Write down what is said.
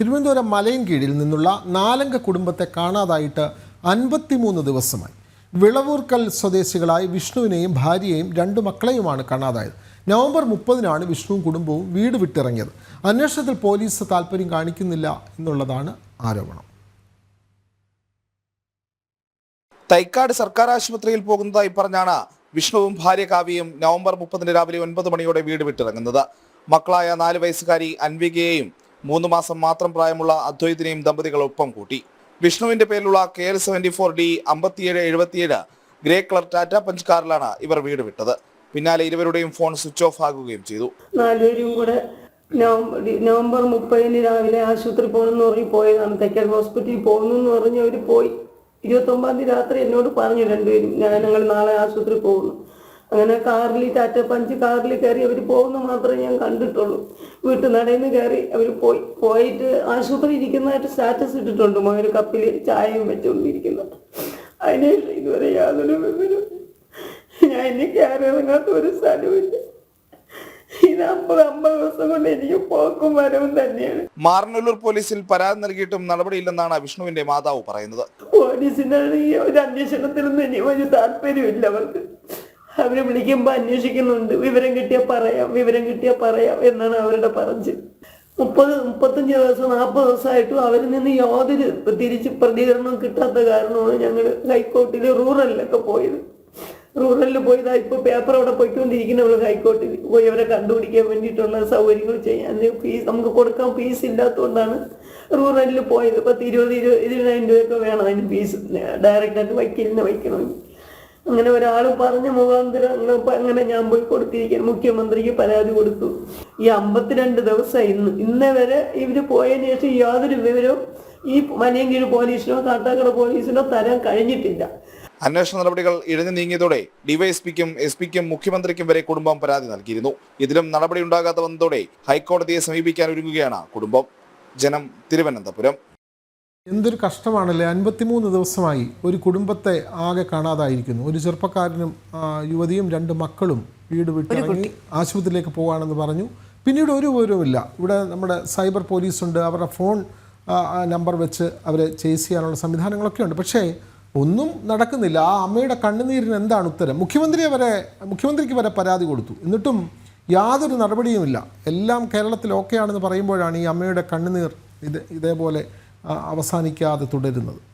തിരുവനന്തപുരം മലയൻകീഴിൽ നിന്നുള്ള നാലംഗ കുടുംബത്തെ കാണാതായിട്ട് അൻപത്തിമൂന്ന് ദിവസമായി. വിളവൂർക്കൽ സ്വദേശികളായ വിഷ്ണുവിനെയും ഭാര്യയെയും രണ്ട് മക്കളെയുമാണ് കാണാതായത്. നവംബർ മുപ്പതിനാണ് വിഷ്ണുവും കുടുംബവും വീട് വിട്ടിറങ്ങിയത്. അന്വേഷണത്തിൽ പോലീസ് താല്പര്യം കാണിക്കുന്നില്ല എന്നുള്ളതാണ് ആരോപണം. തൈക്കാട് സർക്കാർ ആശുപത്രിയിൽ പോകുന്നതായി പറഞ്ഞാണ് വിഷ്ണുവും ഭാര്യ കാവ്യയും നവംബർ മുപ്പതിന് രാവിലെ ഒൻപത് മണിയോടെ വീട് വിട്ടിറങ്ങുന്നത്. മക്കളായ നാല് വയസ്സുകാരി അൻവികയെയും മൂന്ന് മാസം മാത്രം പ്രായമുള്ള അദ്വൈതിനെയും ദമ്പതികൾ ഒപ്പം കൂട്ടി. വിഷ്ണുവിന്റെ പേരിലുള്ള K L seventy four D അമ്പത്തിയേഴ് എഴുപത്തിയേഴ് ഗ്രേ കളർ ടാറ്റ പഞ്ച് കാറിലാണ് ഇവർ വീട് വിട്ടത്. പിന്നാലെ ഇരുവരുടെയും ഫോൺ സ്വിച്ച് ഓഫ് ആകുകയും ചെയ്തു. നാലുപേരും കൂടെ നവംബർ മുപ്പതിന് രാവിലെ ആശുപത്രി പോകണമെന്ന് പറഞ്ഞ് പോയതാണ്. തെക്കൻ ഹോസ്പിറ്റലിൽ പോകുന്നു എന്ന് പറഞ്ഞ് അവർ പോയി. ഇരുപത്തൊമ്പതാം തീയതി രാത്രി എന്നോട് പറഞ്ഞു രണ്ടുപേരും ഞാൻ ഞങ്ങൾ നാളെ ആശുപത്രി പോകുന്നു. അങ്ങനെ കാറിൽ ടാറ്റ പഞ്ച് കാറിൽ കയറി അവർ പോകുന്ന മാത്രമേ ഞാൻ കണ്ടിട്ടുള്ളൂ. വീട്ടു നടന്ന് കയറി അവർ പോയി. പോയിട്ട് ആശുപത്രി ഇരിക്കുന്നതായിട്ട് സ്റ്റാറ്റസ് ഇട്ടിട്ടുണ്ട്. മകൻ കപ്പിൽ ചായയും വെച്ചുകൊണ്ടിരിക്കുന്നു അതിനെ ഇതുവരെ യാതൊരു വിവരം ഞാൻ ഇനി കയറി ഇറങ്ങാത്ത ഒരു സ്ഥലമില്ല ഇത് അമ്പത് അമ്പത് ദിവസം കൊണ്ട് എനിക്ക് പോക്കും വരവും തന്നെയാണ്. മാറനല്ലൂർ പോലീസിൽ പരാതി നൽകിയിട്ടും നടപടിയില്ലെന്നാണ് വിഷ്ണുവിന്റെ മാതാവ് പറയുന്നത്. പോലീസിനാണ് ഈ ഒരു അന്വേഷണത്തിലൊന്നും ഇനി വലിയ താല്പര്യമില്ല അവർക്ക്. അവരെ വിളിക്കുമ്പോൾ അന്വേഷിക്കുന്നുണ്ട്. വിവരം കിട്ടിയാൽ പറയാം വിവരം കിട്ടിയാൽ പറയാം എന്നാണ് അവരുടെ പറഞ്ഞ്. മുപ്പത് മുപ്പത്തഞ്ച് ദിവസം നാൽപ്പത് ദിവസമായിട്ടും അവരിൽ നിന്ന് യാതൊരു തിരിച്ച് പ്രതികരണവും കിട്ടാത്ത കാരണമാണ് ഞങ്ങൾ ഹൈക്കോർട്ടിൽ റൂറലിലൊക്കെ പോയത്. റൂറലിൽ പോയതാ ഇപ്പൊ പേപ്പർ അവിടെ പോയിക്കൊണ്ടിരിക്കുന്നവൾ ഹൈക്കോർട്ടിൽ പോയി അവരെ കണ്ടുപിടിക്കാൻ വേണ്ടിയിട്ടുള്ള സൗകര്യങ്ങൾ ചെയ്യാൻ. ഫീസ് നമുക്ക് കൊടുക്കാൻ ഫീസ് ഇല്ലാത്തതുകൊണ്ടാണ് റൂറലിൽ പോയത്. പത്ത് ഇരുപത് ഇരുപത് ഇരുപതിനായിരം രൂപയൊക്കെ വേണം അതിന് ഫീസ് ഡയറക്റ്റായിട്ട് വക്കീലിനെ വയ്ക്കണമെങ്കിൽ. അങ്ങനെ ഒരാൾ പറഞ്ഞ മുഖാന്തരം അങ്ങനെ ഞാൻ പോയി കൊടുത്തിരിക്കാൻ മുഖ്യമന്ത്രിക്ക് പരാതി കൊടുത്തു. ഈ അമ്പത്തിരണ്ട് ദിവസം ഇന്ന് ഇന്നേ വരെ ഇവർ പോയതിനു ശേഷം യാതൊരു വിവരവും ഈ മലയങ്കീഴ് പോലീസിനോ കാട്ടാക്കട പോലീസിനോ തരാൻ കഴിഞ്ഞിട്ടില്ല. അന്വേഷണ നടപടികൾ ഇഴഞ്ഞു നീങ്ങിയതോടെ ഡിവൈഎസ്പിക്കും എസ് പിക്കും മുഖ്യമന്ത്രിക്കും വരെ കുടുംബം പരാതി നൽകിയിരുന്നു. ഇതിലും നടപടി ഉണ്ടാകാതെ വന്നതോടെ ഹൈക്കോടതിയെ സമീപിക്കാൻ ഒരുങ്ങുകയാണ് കുടുംബം. ജനം തിരുവനന്തപുരം. എന്തൊരു കഷ്ടമാണല്ലേ? അൻപത്തിമൂന്ന് ദിവസമായി ഒരു കുടുംബത്തെ ആകെ കാണാതായിരിക്കുന്നു. ഒരു ചെറുപ്പക്കാരനും യുവതിയും രണ്ട് മക്കളും വീട് വിട്ടിറങ്ങി ആശുപത്രിയിലേക്ക് പോകാണെന്ന് പറഞ്ഞു. പിന്നീട് ഒരു വിവരവുമില്ല. ഇവിടെ നമ്മുടെ സൈബർ പോലീസുണ്ട്. അവരുടെ ഫോൺ നമ്പർ വെച്ച് അവരെ ചേസ് ചെയ്യാനുള്ള സംവിധാനങ്ങളൊക്കെ ഉണ്ട്. പക്ഷേ ഒന്നും നടക്കുന്നില്ല. ആ അമ്മയുടെ കണ്ണുനീരിന് എന്താണ് ഉത്തരം? മുഖ്യമന്ത്രി വരെ മുഖ്യമന്ത്രിക്ക് വരെ പരാതി കൊടുത്തു. എന്നിട്ടും യാതൊരു നടപടിയുമില്ല. എല്ലാം കേരളത്തിൽ ഓക്കെ ആണെന്ന് പറയുമ്പോഴാണ് ഈ അമ്മയുടെ കണ്ണുനീർ ഇത് ഇതേപോലെ അവസാനിക്കാതെ തുടരുന്നത്.